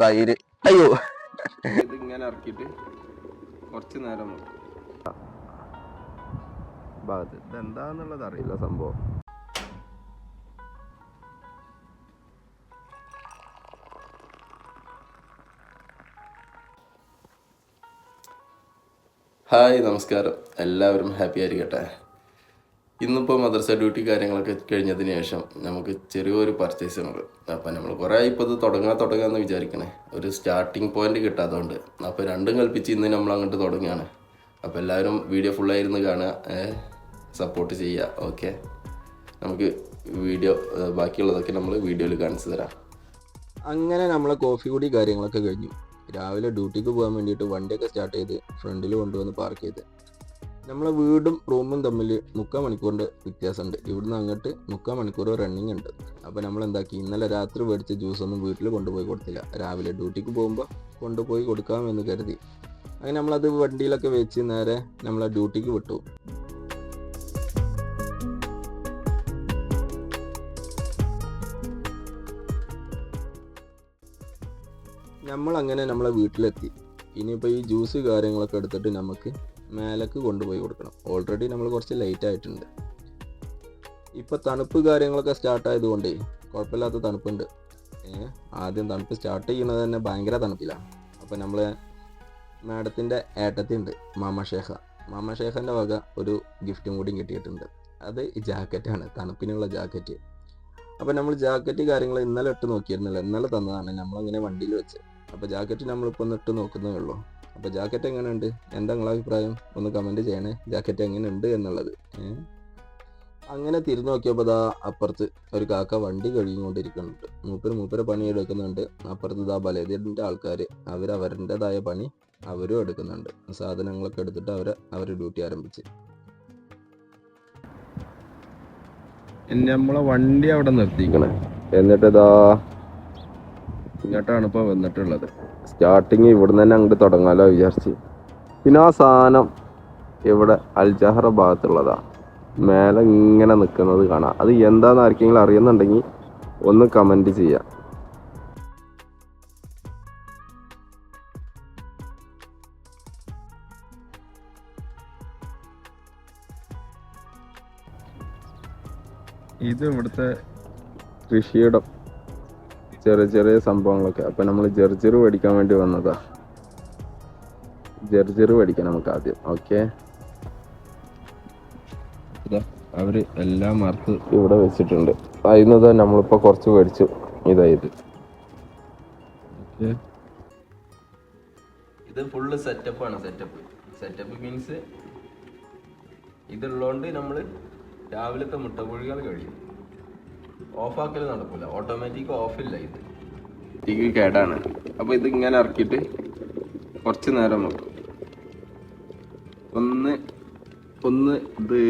തൈര്. അയ്യോ. ഇതിങ്ങനെ ഇങ്ങനെ ഇറക്കിയിട്ട് കുറച്ച് നേരം ഭാഗത്ത്. ഇതെന്താന്നുള്ളത് അറിയില്ല സംഭവം. ഹായ് നമസ്കാരം. എല്ലാവരും ഹാപ്പി ആയിരിക്കട്ടെ. ഇന്നിപ്പോൾ മദ്രസ ഡ്യൂട്ടി കാര്യങ്ങളൊക്കെ കഴിഞ്ഞതിന് ശേഷം നമുക്ക് ചെറിയൊരു പർച്ചേസ് ഉണ്ട്. അപ്പം നമ്മൾ കുറേ ഇപ്പോൾ ഇത് തുടങ്ങാൻ തുടങ്ങാമെന്ന് വിചാരിക്കണേ. ഒരു സ്റ്റാർട്ടിംഗ് പോയിന്റ് കിട്ടാത്തതുകൊണ്ട് അപ്പോൾ രണ്ടും കൽപ്പിച്ച് ഇന്ന് നമ്മൾ അങ്ങോട്ട് തുടങ്ങുകയാണ് അപ്പോൾ എല്ലാവരും വീഡിയോ ഫുള്ളായിരുന്നു കാണുക. സപ്പോർട്ട് ചെയ്യുക ഓക്കെ നമുക്ക് വീഡിയോ ബാക്കിയുള്ളതൊക്കെ നമ്മൾ വീഡിയോയിൽ കാണിച്ചു തരാം. അങ്ങനെ നമ്മൾ കോഫി കൂടി കാര്യങ്ങളൊക്കെ കഴിഞ്ഞു. രാവിലെ ഡ്യൂട്ടിക്ക് പോകാൻ വേണ്ടിയിട്ട് വണ്ടിയൊക്കെ സ്റ്റാർട്ട് ചെയ്ത് ഫ്രണ്ടിൽ കൊണ്ടുവന്ന് പാർക്ക് ചെയ്ത്. നമ്മളെ വീടും റൂമും തമ്മിൽ മുക്കാൽ മണിക്കൂറിന്റെ വ്യത്യാസമുണ്ട്. ഇവിടുന്ന് അങ്ങോട്ട് മുക്കാൽ മണിക്കൂർ റണ്ണിങ് ഉണ്ട്. അപ്പോൾ നമ്മൾ എന്താക്കി? ഇന്നലെ രാത്രി മേടിച്ച ജ്യൂസൊന്നും വീട്ടിൽ കൊണ്ടുപോയി കൊടുത്തില്ല. രാവിലെ ഡ്യൂട്ടിക്ക് പോകുമ്പോൾ കൊണ്ടുപോയി കൊടുക്കാമെന്ന് കരുതി. അങ്ങനെ നമ്മളത് വണ്ടിയിലൊക്കെ വെച്ച് നേരെ നമ്മളെ ഡ്യൂട്ടിക്ക് വിട്ടു. നമ്മളങ്ങനെ നമ്മളെ വീട്ടിലെത്തി. ഇനിയിപ്പോൾ ഈ ജ്യൂസ് കാര്യങ്ങളൊക്കെ എടുത്തിട്ട് നമുക്ക് മേലേക്ക് കൊണ്ടുപോയി കൊടുക്കണം. ഓൾറെഡി നമ്മൾ കുറച്ച് ലേറ്റ് ആയിട്ടുണ്ട്. ഇപ്പോൾ തണുപ്പ് കാര്യങ്ങളൊക്കെ സ്റ്റാർട്ട് ആയതുകൊണ്ട് കുഴപ്പമില്ലാത്ത തണുപ്പുണ്ട്. ആദ്യം തണുപ്പ് സ്റ്റാർട്ട് ചെയ്യുന്നത് തന്നെ ഭയങ്കര തണുപ്പിലാണ് അപ്പോൾ നമ്മൾ മാഡത്തിന്റെ ഏട്ടത്തിയുണ്ട് മാമ ഷേഖ മാമ ഷേഖന്റെ വക ഒരു ഗിഫ്റ്റും കൂടി കിട്ടിയിട്ടുണ്ട്. അത് ജാക്കറ്റാണ് തണുപ്പിനുള്ള ജാക്കറ്റ് അപ്പോൾ നമ്മൾ ജാക്കറ്റ് കാര്യങ്ങൾ ഇന്നലെ ഇട്ട് നോക്കിയിരുന്നില്ല. ഇന്നലെ തന്നതാണ്. നമ്മളങ്ങനെ വണ്ടിയിൽ വെച്ച്. അപ്പോൾ ജാക്കറ്റ് നമ്മളിപ്പോൾ ഒന്ന് ഇട്ട് നോക്കുന്നേ ഉള്ളൂ. അപ്പോൾ ജാക്കറ്റ് എങ്ങനെയുണ്ട്? എന്താ നിങ്ങളെ അഭിപ്രായം? ഒന്ന് കമന്റ് ചെയ്യണേ. ജാക്കറ്റ് എങ്ങനെയുണ്ട് എന്നുള്ളത്. അങ്ങനെ തിരിഞ്ഞു നോക്കിയപ്പോൾ ദാ അപ്പുറത്ത് ഒരു കാക്ക വണ്ടി കഴുകിക്കൊണ്ടിരിക്കുന്നുണ്ട്. മൂപ്പര് മൂപ്പര് പണി എടുക്കുന്നുണ്ട്. അപ്പുറത്ത് ദാ ബലേദിന്റെ ആൾക്കാർ അവർ അവരുടേതായ പണി അവരും എടുക്കുന്നുണ്ട്. സാധനങ്ങളൊക്കെ എടുത്തിട്ട് അവർ അവർ ഡ്യൂട്ടി ആരംഭിച്ച്. നമ്മളെ വണ്ടി അവിടെ നിർത്തിക്കണേ. എന്നിട്ട് ഇതാ ഇങ്ങോട്ടാണ് ഇപ്പോൾ വന്നിട്ടുള്ളത്. സ്റ്റാർട്ടിങ് ഇവിടുന്ന് തന്നെ അങ്ങോട്ട് തുടങ്ങാമല്ലോ വിചാരിച്ച്. പിന്നെ ആ സാധനം ഇവിടെ അൽജഹറ ഭാഗത്തുള്ളതാ. മേലെ ഇങ്ങനെ നിൽക്കുന്നത് കാണാം. അത് എന്താന്ന് ആർക്കെങ്കിലും അറിയുന്നുണ്ടെങ്കിൽ ഒന്ന് കമന്റ് ചെയ്യാം. ഇത് ഇവിടുത്തെ കൃഷിയിടം. ചെറിയ ചെറിയ സംഭവങ്ങളൊക്കെ. അപ്പൊ നമ്മൾ ജർജർ മേടിക്കാൻ വേണ്ടി വന്നതാ. ജർജർ മേടിക്കാം നമുക്ക് ആദ്യം. ഓക്കെ. അവർ എല്ലാം മാർക്ക് ഇവിടെ വെച്ചിട്ടുണ്ട്. അതിന്നത് നമ്മളിപ്പോ കുറച്ച് മേടിച്ചു ഇതായത് ഇത്. ഫുള്ള് സെറ്റപ്പ് ആണ് സെറ്റപ്പ് സെറ്റപ്പ് മീൻസ് ഇതുള്ളതുകൊണ്ട് നമ്മൾ രാവിലത്തെ മുട്ട കോഴികൾ കഴിയും. ഓഫാക്കൽ നടക്കൂല. ഓട്ടോമാറ്റിക് ഓഫില്ല ഇത്. ഇത് കേടാണ്. അപ്പൊ ഇത് ഇങ്ങനെ ഇറക്കിയിട്ട് കുറച്ച് നേരം നോക്കും ഒന്ന് ഒന്ന് ഇത്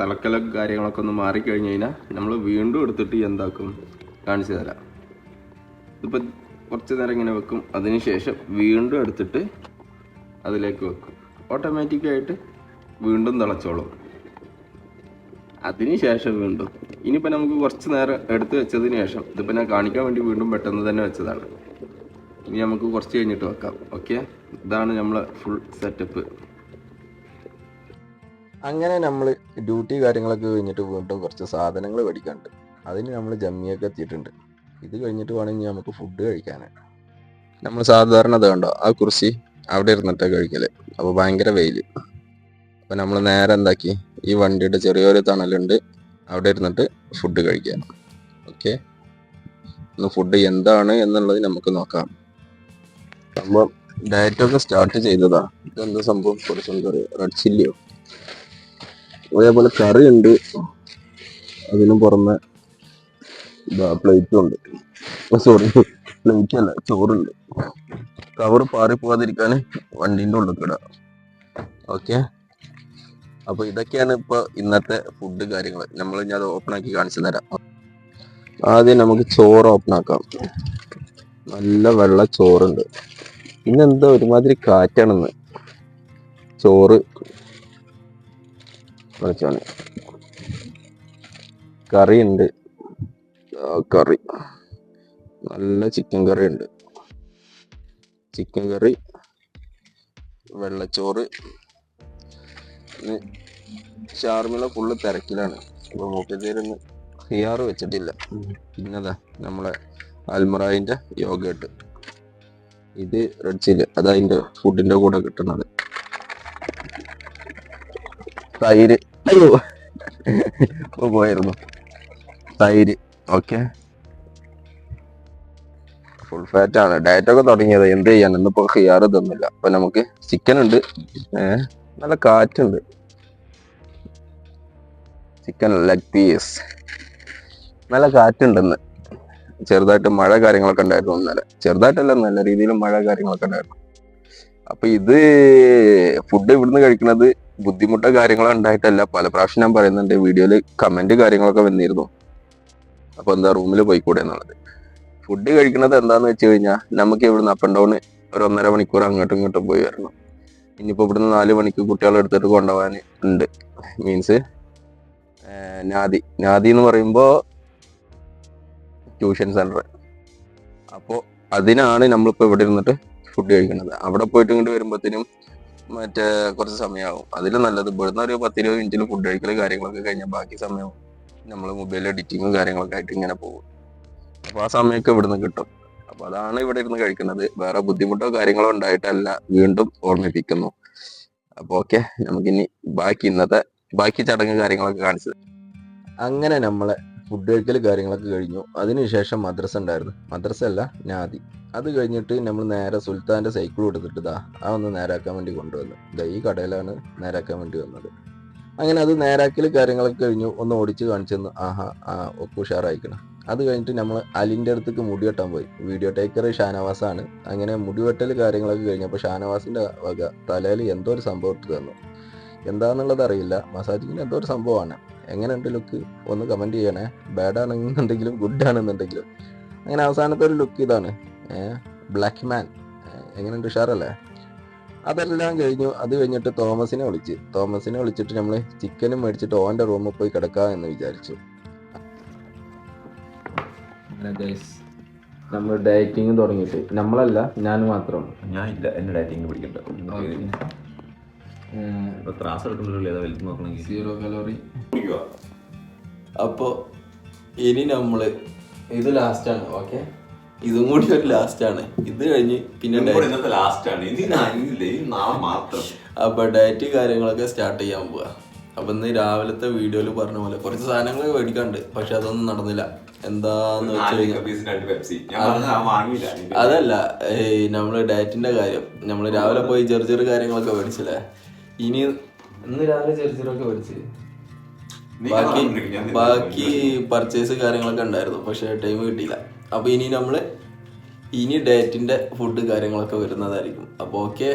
തലക്കല കാര്യങ്ങളൊക്കെ ഒന്ന് മാറിക്കഴിഞ്ഞ് കഴിഞ്ഞാൽ നമ്മൾ വീണ്ടും എടുത്തിട്ട് എന്താക്കും കാണിച്ചു തരാം. ഇതിപ്പോൾ കുറച്ച് നേരം ഇങ്ങനെ വെക്കും. അതിനുശേഷം വീണ്ടും എടുത്തിട്ട് അതിലേക്ക് വെക്കും. ഓട്ടോമാറ്റിക്കായിട്ട് വീണ്ടും തിളച്ചോളും. അതിനുശേഷം വീണ്ടും. ഇനിയിപ്പോൾ നമുക്ക് കുറച്ച് നേരം എടുത്ത് വെച്ചതിന് ശേഷം ഇതിപ്പോൾ ഞാൻ കാണിക്കാൻ വേണ്ടി വീണ്ടും പെട്ടെന്ന് തന്നെ വെച്ചതാണ്. ഇനി നമുക്ക് കുറച്ച് കഴിഞ്ഞിട്ട് വെക്കാം. ഓക്കെ ഇതാണ് നമ്മളെ ഫുൾ സെറ്റപ്പ് അങ്ങനെ നമ്മൾ ഡ്യൂട്ടി കാര്യങ്ങളൊക്കെ കഴിഞ്ഞിട്ട് വീണ്ടും കുറച്ച് സാധനങ്ങൾ മേടിക്കാനുണ്ട്. അതിന് നമ്മൾ ജമ്മിയൊക്കെ എത്തിയിട്ടുണ്ട്. ഇത് കഴിഞ്ഞിട്ട് വേണമെങ്കിൽ നമുക്ക് ഫുഡ് കഴിക്കാൻ നമ്മൾ സാധാരണ അത് കണ്ടോ? ആ കുറിച്ച് അവിടെ ഇരുന്നിട്ട് കഴിക്കൽ. അപ്പോൾ ഭയങ്കര വെയിൽ അപ്പോൾ നമ്മൾ നേരെ എന്താക്കി? ഈ വണ്ടിയുടെ ചെറിയൊരു തണലുണ്ട്. അവിടെ ഇരുന്നിട്ട് ഫുഡ് കഴിക്കാം. ഓക്കെ ഇന്ന് ഫുഡ് എന്താണ് എന്നുള്ളത് നമുക്ക് നോക്കാം. സംഭവം ഡയറ്റൊക്കെ സ്റ്റാർട്ട് ചെയ്തതാ. ഇതെന്താ സംഭവം? കുറച്ചും കറി റെഡ് ചില്ലിയോ അതേപോലെ കറി ഉണ്ട് അതിനും പുറമെ പ്ലേറ്റും ഉണ്ട്. സോറി പ്ലേറ്റ് അല്ല ചോറുണ്ട്. കവർ പാറിപ്പോകാതിരിക്കാൻ വണ്ടീന്റെ ഉള്ളിൽ കിടാം ഓക്കെ അപ്പൊ ഇതൊക്കെയാണ് ഇപ്പൊ ഇന്നത്തെ ഫുഡ് കാര്യങ്ങൾ നമ്മൾ ഞാൻ ഓപ്പൺ ആക്കി കാണിച്ചു തരാം. ആദ്യം നമുക്ക് ചോറ് ഓപ്പൺ ആക്കാം. നല്ല വെള്ള ചോറുണ്ട്. എന്താ ഒരുമാതിരി കാറ്റാണെന്ന്. ചോറ് കറി ഉണ്ട് കറി. നല്ല ചിക്കൻ കറി ഉണ്ട് ചിക്കൻ കറി വെള്ളച്ചോറ് ഷാർമിള ഫുള്ള് തിരക്കിലാണ്. അപ്പൊ മൂപ്പത്തേരൊന്ന് ഹിയാറ് വെച്ചിട്ടില്ല. പിന്നതാ നമ്മളെ അൽമറായിന്റെ യോഗട്ട്. ഇത് റെഡ് ചില്ല് അതാ അതിന്റെ ഫുഡിന്റെ കൂടെ കിട്ടുന്നത്. തൈര്. അയ്യോ. പോയിരുന്നു തൈര്. ഓക്കെ. ഫുൾ ഫാറ്റ് ആണ്. ഡയറ്റ് ഒക്കെ തുടങ്ങിയത്. എന്ത് ചെയ്യാൻ? ഇന്നിപ്പോ ഹിയാറ് തന്നില്ല. അപ്പൊ നമുക്ക് ചിക്കൻ ഉണ്ട്. ഏഹ് നല്ല കാറ്റുണ്ട്. ചിക്കൻ ലെഗ് പീസ് നല്ല കാറ്റുണ്ടെന്ന്. ചെറുതായിട്ട് മഴ കാര്യങ്ങളൊക്കെ ഉണ്ടായിരുന്നു ഇന്നലെ. ചെറുതായിട്ടല്ല നല്ല രീതിയിൽ മഴ കാര്യങ്ങളൊക്കെ ഉണ്ടായിരുന്നു. അപ്പൊ ഇത് ഫുഡ് ഇവിടുന്ന് കഴിക്കുന്നത് ബുദ്ധിമുട്ടോ കാര്യങ്ങളോ ഉണ്ടായിട്ടല്ല. പല പ്രാവശ്യം ഞാൻ പറയുന്നുണ്ട് വീഡിയോയിൽ കമന്റ് കാര്യങ്ങളൊക്കെ വന്നിരുന്നു. അപ്പൊ എന്താ റൂമിൽ പോയിക്കൂടെ എന്നുള്ളത്. ഫുഡ് കഴിക്കുന്നത് എന്താന്ന് വെച്ച് കഴിഞ്ഞാൽ നമുക്ക് ഇവിടുന്ന് അപ്പ് ആൻഡ് ഡൗൺ ഒരു ഒന്നര മണിക്കൂർ അങ്ങോട്ടും ഇങ്ങോട്ടും പോയി വരണം. ഇനിയിപ്പോ ഇവിടുന്ന് നാല് മണിക്ക് കുട്ടികളെ എടുത്തിട്ട് കൊണ്ടുപോകാൻ ഉണ്ട്. മീൻസ് നാദി. നാദി എന്ന് പറയുമ്പോ ട്യൂഷൻ സെന്റർ അപ്പോ അതിനാണ് നമ്മളിപ്പോൾ ഇവിടെ ഇരുന്നിട്ട് ഫുഡ് കഴിക്കുന്നത്. അവിടെ പോയിട്ട് ഇങ്ങോട്ട് വരുമ്പോഴത്തേനും മറ്റേ കുറച്ച് സമയമാവും അതിൽ നല്ലത് ഇവിടുന്ന് ഒരു പത്തിരുപത് മിനിറ്റിൽ ഫുഡ് കഴിക്കൽ കാര്യങ്ങളൊക്കെ കഴിഞ്ഞാൽ ബാക്കി സമയം നമ്മൾ മൊബൈൽ എഡിറ്റിങ്ങും കാര്യങ്ങളൊക്കെ ആയിട്ട് ഇങ്ങനെ പോകും. അപ്പോൾ ആ സമയമൊക്കെ ഇവിടുന്ന് കിട്ടും. അപ്പോൾ അതാണ് ഇവിടെ ഇരുന്ന് കഴിക്കുന്നത്. വേറെ ബുദ്ധിമുട്ടോ കാര്യങ്ങളോ ഉണ്ടായിട്ടല്ല. വീണ്ടും ഓർമ്മിപ്പിക്കുന്നു. അപ്പൊ ഓക്കെ നമുക്കിനി ബാക്കി ഇന്നത്തെ ബാക്കി ചടങ്ങ് കാര്യങ്ങളൊക്കെ കാണിച്ചത്. അങ്ങനെ നമ്മളെ ഫുഡ് കഴിക്കൽ കാര്യങ്ങളൊക്കെ കഴിഞ്ഞു. അതിനുശേഷം മദ്രസ ഉണ്ടായിരുന്നു. മദ്രസ അല്ല ഞാതി അത് കഴിഞ്ഞിട്ട് നമ്മൾ നേരെ സുൽത്താന്റെ സൈക്കിൾ കൊടുത്തിട്ട് ഇതാ ആ ഒന്ന് നേരാക്കാൻ വേണ്ടി കൊണ്ടുവന്നു. ദാ ഈ കടയിലാണ് നേരാക്കാൻ വേണ്ടി വന്നത്. അങ്ങനെ അത് നേരാക്കൽ കാര്യങ്ങളൊക്കെ കഴിഞ്ഞു. ഒന്ന് ഓടിച്ച് കാണിച്ചു തന്നു ആഹാ ആ ഒക്കെ ഉഷാറായിക്കണം. അത് കഴിഞ്ഞിട്ട് നമ്മൾ അലിന്റെ അടുത്തേക്ക് മുടി വെട്ടാൻ പോയി. വീഡിയോ ടേക്കർ ഷാനവാസാണ്. അങ്ങനെ മുടി വെട്ടൽ കാര്യങ്ങളൊക്കെ കഴിഞ്ഞപ്പോൾ ഷാനവാസിന്റെ വക തലയിൽ എന്തോ ഒരു സംഭവം ഇട്ട് തന്നു. എന്താണെന്നുള്ളത് അറിയില്ല. മസാജിങ്ങിന് എന്തോ ഒരു സംഭവമാണ്. എങ്ങനെയുണ്ട് ലുക്ക് ഒന്ന് കമന്റ് ചെയ്യണേ. ബാഡ് ആണെന്നുണ്ടെങ്കിലും ഗുഡ് ആണെന്നുണ്ടെങ്കിലും. അങ്ങനെ അവസാനത്തെ ഒരു ലുക്ക് ഇതാണ്. ബ്ലാക്ക് മാൻ എങ്ങനെയുണ്ട് ഉഷാറല്ലേ? അതെല്ലാം കഴിഞ്ഞു. അത് കഴിഞ്ഞിട്ട് തോമസിനെ വിളിച്ച്. തോമസിനെ വിളിച്ചിട്ട് നമ്മൾ ചിക്കനും മേടിച്ചിട്ട് ഓന്റെ റൂമിൽ പോയി കിടക്കാം എന്ന് വിചാരിച്ചു. നമ്മൾ ഡയറ്റിങ് തുടങ്ങിയിട്ട്. നമ്മളല്ല ഞാൻ മാത്രം. ഞാൻ ഇല്ല എന്നെ ഡയറ്റിങ് പിടിക്കണ്ട. ഇപ്പൊ ത്രാസ് എടുക്കണ്ടല്ലോ ഏതാ വലുത് നോക്കണമെങ്കിൽ. സീറോ കലോറി അപ്പോൾ ഇനി നമ്മൾ ഇത് ലാസ്റ്റ് ആണ് ഓക്കെ ഇതും കൂടി ഒരു ലാസ്റ്റ് ആണ്. ഇത് കഴിഞ്ഞ് പിന്നെ. ലാസ്റ്റ് ആണ്. ഇനി ഞാൻ ഇല്ല ഈ മാത്രം. അപ്പൊ ഡയറ്റ് കാര്യങ്ങളൊക്കെ സ്റ്റാർട്ട് ചെയ്യാൻ പോവാ. അപ്പൊ ഇന്ന് രാവിലത്തെ വീഡിയോയിൽ പറഞ്ഞ പോലെ കുറച്ച് സാധനങ്ങൾ മേടിക്കാണ്ട് പക്ഷെ അതൊന്നും നടന്നില്ല. എന്താന്ന് വെച്ചാൽ അതല്ല ഈ നമ്മൾ ഡയറ്റിന്റെ കാര്യം. നമ്മൾ രാവിലെ പോയി ചെറു ചെറു കാര്യങ്ങളൊക്കെ മേടിച്ചില്ലേ? ഇനി ഇന്ന് രാവിലെ ചെറു ചെറുക്കെ മേടിച്ച്. ബാക്കി. ബാക്കി പർച്ചേസ് കാര്യങ്ങളൊക്കെ ഉണ്ടായിരുന്നു പക്ഷെ ടൈം കിട്ടിയില്ല. അപ്പൊ ഇനി നമ്മൾ ഇനി ഡയറ്റിന്റെ ഫുഡ് കാര്യങ്ങളൊക്കെ വരുന്നതായിരിക്കും. അപ്പൊ ഓക്കെ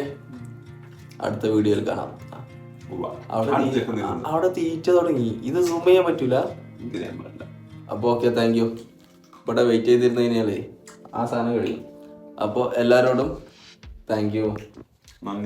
അടുത്ത വീഡിയോയിൽ കാണാം. അവിടെ അവിടെ തീറ്റ തുടങ്ങി. ഇത് സൂം ചെയ്യാൻ പറ്റൂല? ഇത് ഞാൻ പറയണ്ട. അപ്പോൾ ഓക്കെ താങ്ക് യു ഇവിടെ വെയിറ്റ് ചെയ്തിരുന്നു കഴിഞ്ഞാലേ ആ സാധനം കഴിയും. അപ്പോൾ എല്ലാവരോടും താങ്ക് യു നന്ദി.